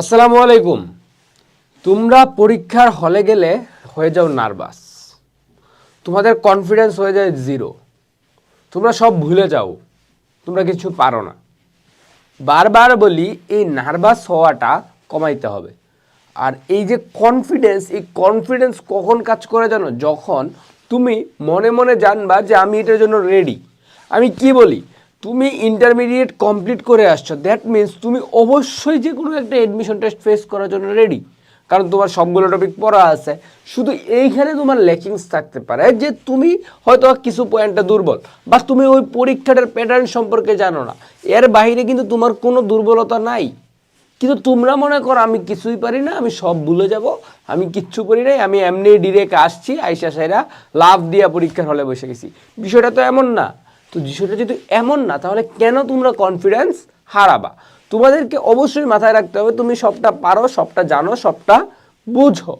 আসসালামু আলাইকুম। তোমরা পরীক্ষার হলে গেলে হয়ে যাও নার্ভাস। তোমাদের কনফিডেন্স হয়ে যায় জিরো তোমরা সব ভুলে যাও। তোমরা কিছু পারো না। বারবার বলি, এই নার্ভাস হওয়াটা কমাইতে হবে। আর এই যে কনফিডেন্স এই কনফিডেন্স কখন কাজ করে জানো? যখন তুমি মনে মনে জানবা যে আমি এটার জন্য রেডি আমি কি বলি? তুমি ইন্টারমিডিয়েট কমপ্লিট করে আসছো দ্যাট মিন্স তুমি অবশ্যই যে কোনো একটা অ্যাডমিশন টেস্ট ফেস করার জন্য রেডি কারণ তোমার সবগুলো টপিক পড়া আছে। শুধু এইখানে তোমার লেকিংস থাকতে পারে যে তুমি হয়তো কিছু পয়েন্টটা দুর্বল, বা তুমি ওই পরীক্ষাটার প্যাটার্ন সম্পর্কে জানো না। এর বাইরে কিন্তু তোমার কোনো দুর্বলতা নাই। কিন্তু তোমরা মনে করো, আমি কিছুই পারি না, আমি সব ভুলে যাব, আমি কিচ্ছু করি নাই, আমি এমনি ডিরেক্ট আসছি, আইসা সাইরা লাভ দিয়া পরীক্ষার হলে বসে গেছি। বিষয়টা তো এমন না। তো বিষয়টা যদি এমন না, তাহলে কেন তোমরা কনফিডেন্স হারাবা? তোমাদেরকে অবশ্যই মাথায় রাখতে হবে, তুমি সবটা পারো, সবটা জানো, সবটা বুঝো।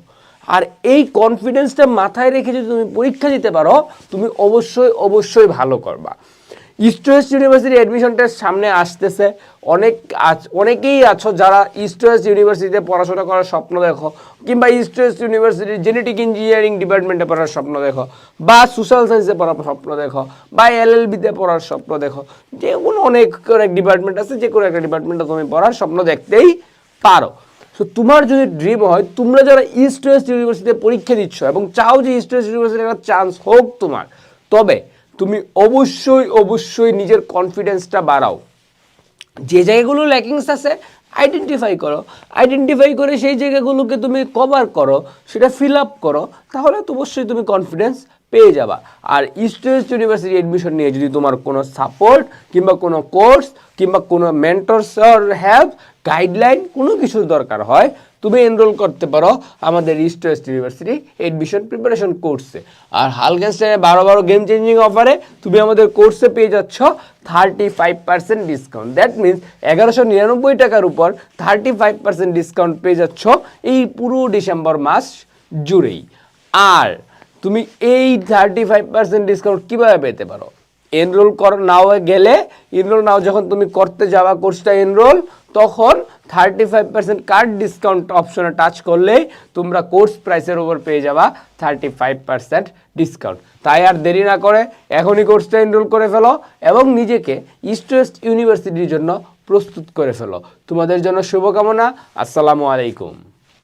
আর এই কনফিডেন্সটা মাথায় রেখে যদি তুমি পরীক্ষা দিতে পারো, তুমি অবশ্যই অবশ্যই ভালো করবা। East West university admission test সামনে আসতেছে। অনেক আছ- অনেকেই আছো যারা ইস্ট ওয়েস্ট ইউনিভার্সিটিতে পড়াশোনা করার স্বপ্ন দেখো, কিংবা ইস্ট ওয়েস্ট ইউনিভার্সিটির জেনেটিক ইঞ্জিনিয়ারিং ডিপার্টমেন্টে পড়ার স্বপ্ন দেখো, বা সোশ্যাল সায়েন্সে পড়ার স্বপ্ন দেখো, বা এলএলবিতে পড়ার স্বপ্ন দেখো, যে কোনো অনেক অনেক ডিপার্টমেন্ট আছে, যে কোনো একটা ডিপার্টমেন্টে তুমি পড়ার স্বপ্ন দেখতেই পারো। সো তোমার যদি ড্রিম হয়, তোমরা যারা ইস্ট ওয়েস্ট ইউনিভার্সিটিতে পরীক্ষা দিচ্ছ এবং চাও যে ইস্ট ওয়েস্ট ইউনিভার্সিটির একটা চান্স হোক তোমার, তবে তুমি অবশ্যই অবশ্যই নিজের কনফিডেন্সটা বাড়াও। যে জায়গাগুলো ল্যাকিংস আছে আইডেন্টিফাই করো। আইডেন্টিফাই করে সেই জায়গাগুলোকে তুমি কভার করো, সেটা ফিল আপ করো, তাহলে তো অবশ্যই তুমি কনফিডেন্স পেয়ে যাবা। আর ইস্ট ইউনিভার্সিটি এডমিশন নিয়ে যদি তোমার কোনো সাপোর্ট কিংবা কোনো কোর্স কিংবা কোনো মেন্টরস অর হেল্প গাইডলাইন কোনো কিছুর দরকার হয়, তুমি এনরোল করতে পারো আমাদের ইস্ট ইউনিভার্সিটি এডমিশন প্রিপারেশন কোর্সে আর হালগেন্সে বারো বারো গেম চেঞ্জিং অফারে তুমি আমাদের কোর্সে পেয়ে যাচ্ছ thirty five percent discount that means এগারোশো নিরানব্বই টাকার উপর থার্টি ফাইভ পার্সেন্ট ডিসকাউন্ট পেয়ে যাচ্ছ এই পুরো ডিসেম্বর মাস জুড়েই। আর তুমি এই থার্টি ফাইভ পার্সেন্ট ডিসকাউন্ট কীভাবে পেতে পারো? এনরোল কর নাও গেলে এনরোল নাও, যখন তুমি করতে যাওয়া কোর্সটা এনরোল তখন thirty five percent card discount অপশনে টাচ করলেই তোমরা কোর্স প্রাইসের উপর পেয়ে যাবা থার্টি ফাইভ পার্সেন্ট ডিসকাউন্ট তাই আর দেরি না করে এখনই কোর্সটা এনরোল করে ফেলো এবং নিজেকে ইস্ট ওয়েস্ট ইউনিভার্সিটির জন্য প্রস্তুত করে ফেলো। তোমাদের জন্য শুভকামনা, আসসালামু আলাইকুম।